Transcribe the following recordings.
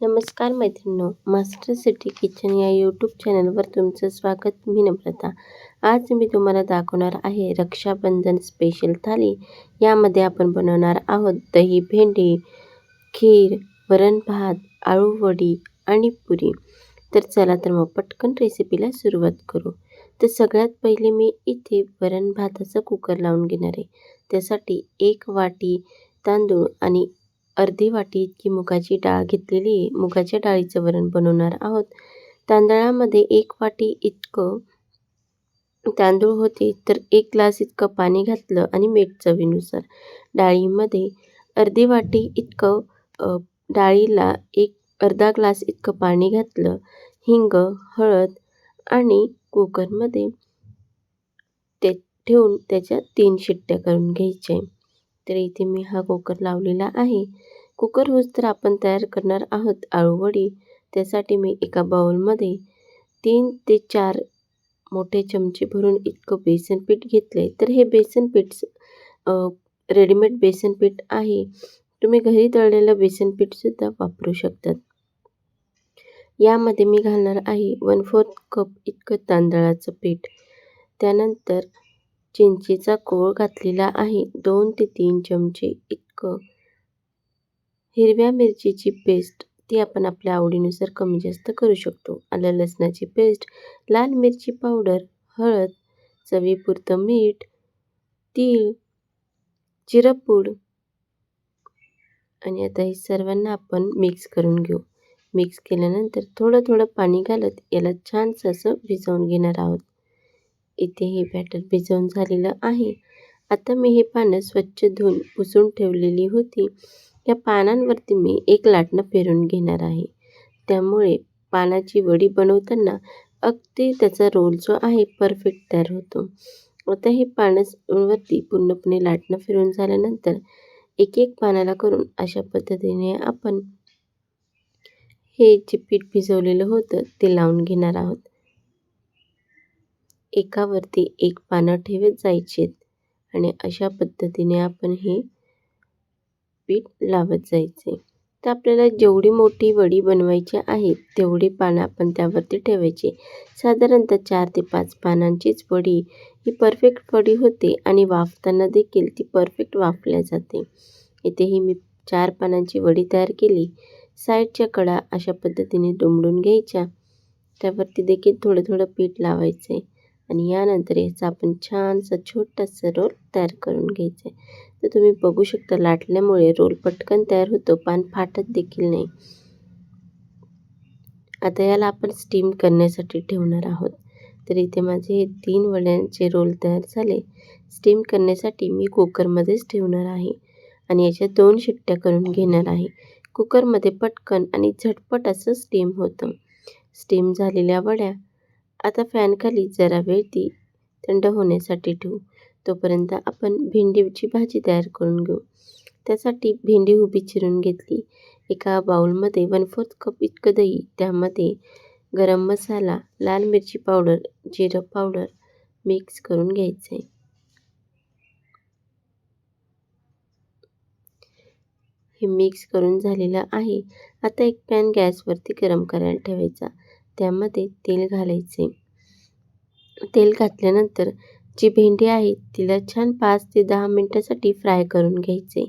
नमस्कार मैत्रिणींनो master city kitchen या यूट्यूब चॅनलवर तुमचं स्वागत मी नम्रता. आज मी तुम्हाला दाखवणार आहे रक्षाबंधन स्पेशल थाली. यामध्ये आपण बनवणार आहोत दही भेंडी खीर वरण भात आळूवडी आणि पुरी. तर चला तर मग पटकन रेसिपीला सुरुवात करू. तर सगळ्यात पहिले मी इथे वरण भाताचा कुकर लावून घेणार आहे. त्यासाठी एक वाटी तांदूळ आणि अर्धी वाटी इतकी मुगाची डाळ घेतलेली आहे. मुगाच्या डाळीचं वरण बनवणार आहोत. तांदळामध्ये एक वाटी इतकं तांदूळ होते तर एक ग्लास इतकं पाणी घातलं आणि मीठ चवीनुसार. डाळीमध्ये अर्धी वाटी इतकं डाळीला एक अर्धा ग्लास इतकं पाणी घातलं. हिंग हळद आणि कुकरमध्ये ते ठेवून त्याच्या तीन शिट्ट्या करून घ्यायच्या. तर इथे मी हा कुकर लावलेला आहे. कुकर होस तर आपण तयार करणार आहोत आळूवडी त्यासाठी मी एका बाउलमध्ये तीन ते चार मोठे चमचे भरून इतकं बेसन पीठ घेतले तर हे बेसन पीठ रेडीमेड बेसन पीठ आहे. तुम्ही घरी तळलेलं बेसन पीठसुद्धा वापरू शकतात. यामध्ये मी घालणार आहे वन फोर्थ कप इतकं तांदळाचं पीठ. त्यानंतर चिंचेचा कोळ घातलेला आहे. दोन ते तीन चमचे इतकं. हिरव्या मिरचीची पेस्ट ती आपण आपल्या आवडीनुसार कमी जास्त करू शकतो. आलं लसणाची पेस्ट लाल मिरची पावडर हळद चवीपुरतं मीठ तीळ जिरपूड आणि आता हे सर्वांना आपण मिक्स करून घेऊ. मिक्स केल्यानंतर थोडं थोडं पाणी घालत याला छानसं असं भिजवून घेणार आहोत. इथे हे बॅटर भिजवून झालेलं आहे. आता मी हे पानं स्वच्छ धुवून पुसून ठेवलेली होती. या पानांवरती मी एक लाटणं फिरून घेणार आहे. त्यामुळे पानाची वडी बनवताना अगदी त्याचा रोल जो आहे परफेक्ट तयार होतो. आता हे पानांवरती पूर्णपणे लाटणं फिरून झाल्यानंतर एक एक पानाला करून अशा पद्धतीने आपण हे जे पीठ भिजवलेलं होतं ते लावून घेणार आहोत. एकावरती एक पानं ठेवत जायचेत. आणि अशा पद्धतीने आपण हे पीठ लावत जायचे. तर आपल्याला जेवढी मोठी वडी बनवायची आहे तेवढी पानं आपण त्यावरती ठेवायची. साधारणतः चार ते पाच पानांचीच वडी ही परफेक्ट वडी होते आणि वाफताना देखील ती परफेक्ट वाफल्या जाते. इथेही मी चार पानांची वडी तयार केली. साईडच्या कडा अशा पद्धतीने दुमडून घ्यायच्या. त्यावरती देखील थोडं थोडं पीठ लावायचं. आहे आणि यानंतर याचा आपण छानसा छोटासा रोल तयार करून घ्यायचा आहे. तर तुम्ही बघू शकता लाटल्यामुळे रोल पटकन तयार होतो पान फाटत देखील नाही. आता याला आपण स्टीम करण्यासाठी ठेवणार आहोत. तर इथे माझे हे तीन वड्यांचे रोल तयार झाले. स्टीम करण्यासाठी मी कुकरमध्येच ठेवणार आहे आणि याच्या दोन शिट्ट्या करून घेणार आहे. कुकरमध्ये पटकन आणि झटपट असं स्टीम होतं. स्टीम झालेल्या वड्या आता फॅनखाली जरा वेळ ती थंड होण्यासाठी ठेवू. तोपर्यंत आपण भेंडीची भाजी तयार करून घेऊ. त्यासाठी भेंडी उभी चिरून घेतली. एका बाउलमध्ये वन फोर्थ कप इतकं दही त्यामध्ये गरम मसाला लाल मिरची पावडर जिरं पावडर मिक्स करून घ्यायचं. आहे हे मिक्स करून झालेलं आहे. आता एक पॅन गॅसवरती गरम करायला ठेवायचा. त्यामध्ये तेल घालायचे. तेल घातल्यानंतर जी भेंडी आहे तिला छान पाच ते दहा मिनटासाठी फ्राय करून घ्यायचे.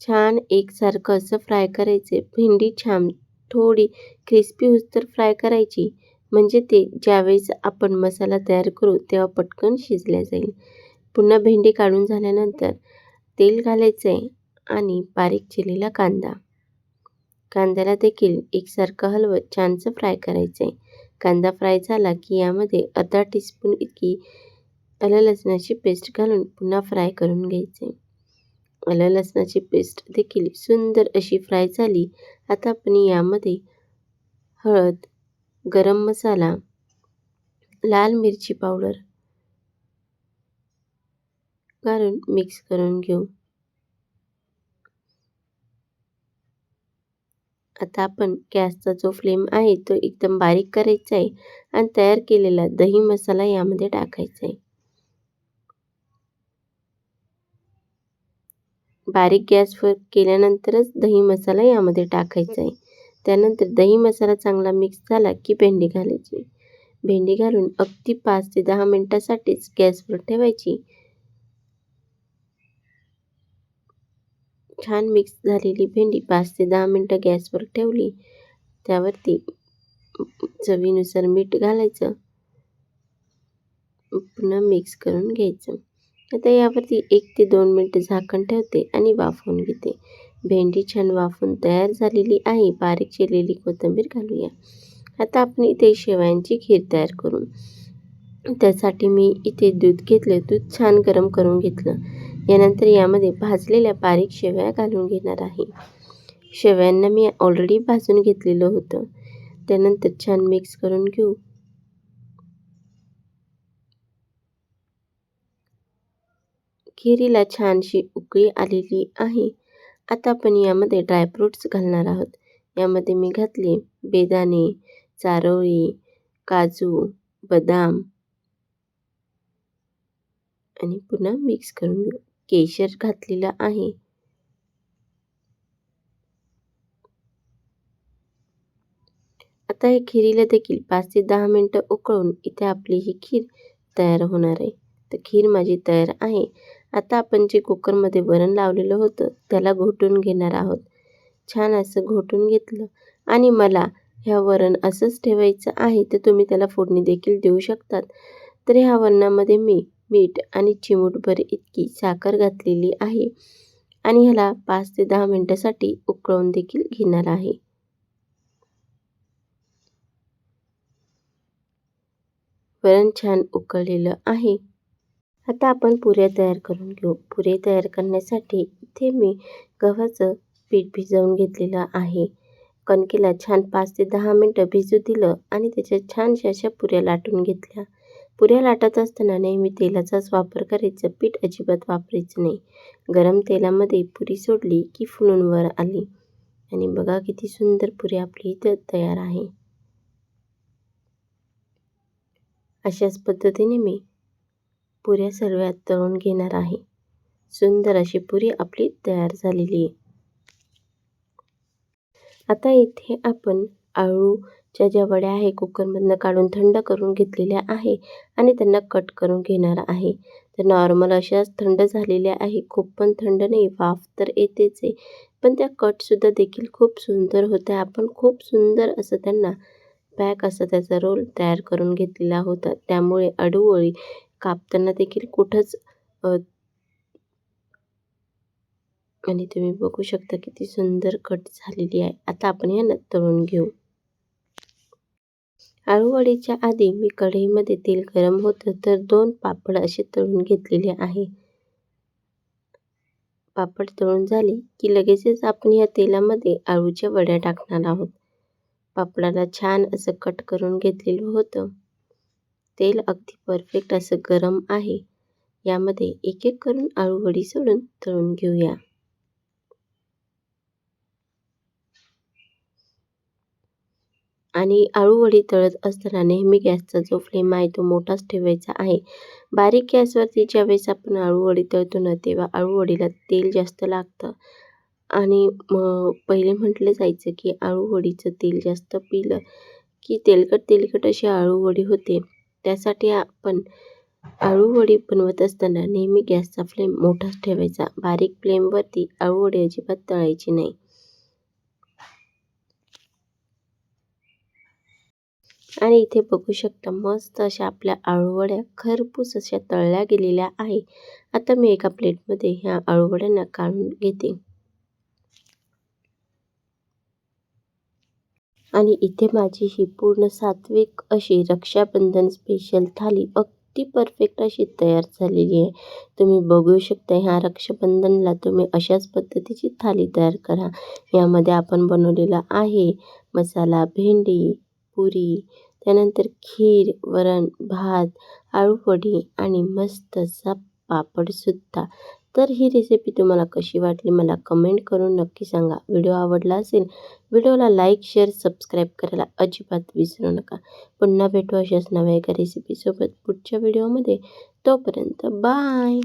छान एकसारखं असं फ्राय करायचे. भेंडी छान थोडी क्रिस्पी तर फ्राय करायची. म्हणजे ते ज्यावेळेस आपण मसाला तयार करू तेव्हा पटकन शिजल्या जाईल. पुन्हा भेंडी काढून झाल्यानंतर तेल घालायचं आहे आणि बारीक चिरलेला कांदा. कांद्याला देखील एकसारखं हलवत छानसं फ्राय करायचं आहे कांदा फ्राय झाला की यामध्ये अर्धा टीस्पून इतकी आलं लसणाची पेस्ट घालून पुन्हा फ्राय करून घ्यायचे आलं लसणाची पेस्ट देखील सुंदर अशी फ्राय झाली. आता आपण यामध्ये हळद गरम मसाला लाल मिरची पावडर घालून मिक्स करून घेऊ. आता आपण गॅसचा जो फ्लेम आहे तो एकदम बारीक करायचा आहे आणि तयार केलेला दही मसाला यामध्ये टाकायचा आहे. बारीक गॅसवर केल्यानंतरच दही मसाला यामध्ये टाकायचा आहे. त्यानंतर दही मसाला चांगला मिक्स झाला की भेंडी घालायची. भेंडी घालून अगदी पाच ते दहा मिनटासाठीच गॅसवर ठेवायची. छान मिक्स झालेली भेंडी पाच ते दहा मिनटं गॅसवर ठेवली. त्यावरती चवीनुसार मीठ घालायचं. पुन्हा मिक्स करून घ्यायचं. आता यावरती एक ते दोन मिनटं झाकण ठेवते आणि वाफवून घेते. भेंडी छान वाफून तयार झालेली आहे. बारीक चिरलेली कोथिंबीर घालूया. आता आपण इथे शेवयांची खीर तयार करू. त्यासाठी मी इथे दूध घेतलं. दूध छान गरम करून घेतलं. यानंतर यामध्ये भाजलेल्या बारीक शेवया घालून घेणार आहे. शेवयांना मी ऑलरेडी भाजून घेतलेलं होतं. त्यानंतर छान मिक्स करून घेऊ. खिरीला छानशी उकळी आलेली आहे. आता आपण यामध्ये ड्रायफ्रूट्स घालणार आहोत. यामध्ये मी घातले बेदाणे चारोळी काजू बदाम आणि पुन्हा मिक्स करून घेऊ. केशर घातलेलं आहे. आता हे खिरीला देखील पाच ते दहा मिनटं उकळून इथे आपली ही खीर तयार होणार आहे. तर खीर माझी तयार आहे. आता आपण जे कुकरमध्ये वरण लावलेलं होतं त्याला घोटून घेणार आहोत. छान असं घोटून घेतलं. आणि मला ह्या वरण असंच ठेवायचं आहे तर तुम्ही त्याला फोडणी देखील देऊ शकतात. तर ह्या वरणामध्ये मी मीठ आणि चिमूटभर इतकी साखर घातलेली आहे आणि ह्याला पाच ते दहा मिनटासाठी उकळून देखील घेणार आहे. वरण छान उकळलेलं आहे. आता आपण पुऱ्या तयार करून घेऊ. पुरे तयार करण्यासाठी इथे मी गव्हाचं पीठ भिजवून घेतलेलं आहे. कणकेला छान पाच ते दहा मिनटं भिजू दिलं आणि त्याच्या छानशा अशा पुऱ्या लाटून घेतल्या. पुऱ्या लाटत असताना नेहमी तेलाचाच वापर करायचा पीठ अजिबात वापरायचं नाही. गरम तेलामध्ये पुरी सोडली की फुलून वर आली. आणि बघा किती सुंदर पुरी आपली इथं तयार आहे. अशाच पद्धतीने मी पुऱ्या सर्वात तळून घेणार आहे. सुंदर अशी पुरी आपली तयार झालेली आहे. आता इथे आपण आळू ज्या वड्या आहे कुकरमधनं काढून थंड करून घेतलेल्या आहे आणि त्यांना कट करून घेणार आहे. तर नॉर्मल अशाच थंड झालेल्या आहे. खूप पण थंड नाही वाफ तर येतेच आहे. पण त्या कटसुद्धा देखील खूप सुंदर होत्या. आपण खूप सुंदर असं त्यांना पॅक असं त्याचा रोल तयार करून घेतलेला होता. त्यामुळे अडूवळी कापताना देखील कुठंच आणि तुम्ही बघू शकता किती सुंदर कट झालेली आहे. आता आपण यांना तळून घेऊ. आळूवडीच्या आधी मी कढईमध्ये तेल गरम होतं तर दोन पापड असे तळून घेतलेले आहे. पापड तळून झाली की लगेचच आपण या तेलामध्ये आळूच्या वड्या टाकणार आहोत. पापडाला छान असं कट करून घेतलेलं होतं. तेल अगदी परफेक्ट असं गरम आहे. यामध्ये एक एक करून आळूवडी सोडून तळून घेऊया. आणि आळूवडी तळत असताना नेहमी गॅसचा जो फ्लेम आहे तो मोठाच ठेवायचा आहे. बारीक गॅसवरती ज्यावेळेस आपण आळूवडी तळतो ना तेव्हा आळूवडीला तेल जास्त लागतं. आणि मग पहिले म्हटलं जायचं की आळूवडीचं तेल जास्त पिलं की तेलकट तेलकट अशी आळूवडी होते. त्यासाठी आपण आळूवडी बनवत असताना नेहमी गॅसचा फ्लेम मोठाच ठेवायचा. बारीक फ्लेमवरती आळूवडी अजिबात तळायची नाही. आणि इथे बघू शकता मस्त अशा आपल्या आळूवड्या खरपूस अशा तळल्या गेलेल्या आहे. आता मी एका प्लेटमध्ये ह्या आळूवड्यांना काढून घेते. आणि इथे माझी ही पूर्ण सात्विक अशी रक्षाबंधन स्पेशल थाली अगदी परफेक्ट अशी तयार झालेली आहे. तुम्ही बघू शकता ह्या रक्षाबंधनला तुम्ही अशाच पद्धतीची थाली तयार करा. यामध्ये आपण बनवलेला आहे मसाला भेंडी पुरी त्यानंतर खीर वरण भात आळूवडी आणि मस्त पापडसुद्धा तर ही रेसिपी तुम्हाला कशी वाटली मला कमेंट करून नक्की सांगा. व्हिडिओ आवडला असेल व्हिडिओला लाईक शेअर सबस्क्राईब करायला अजिबात विसरू नका. पुन्हा भेटू अशाच नव्या एका रेसिपीसोबत पुढच्या व्हिडिओमध्ये तोपर्यंत बाय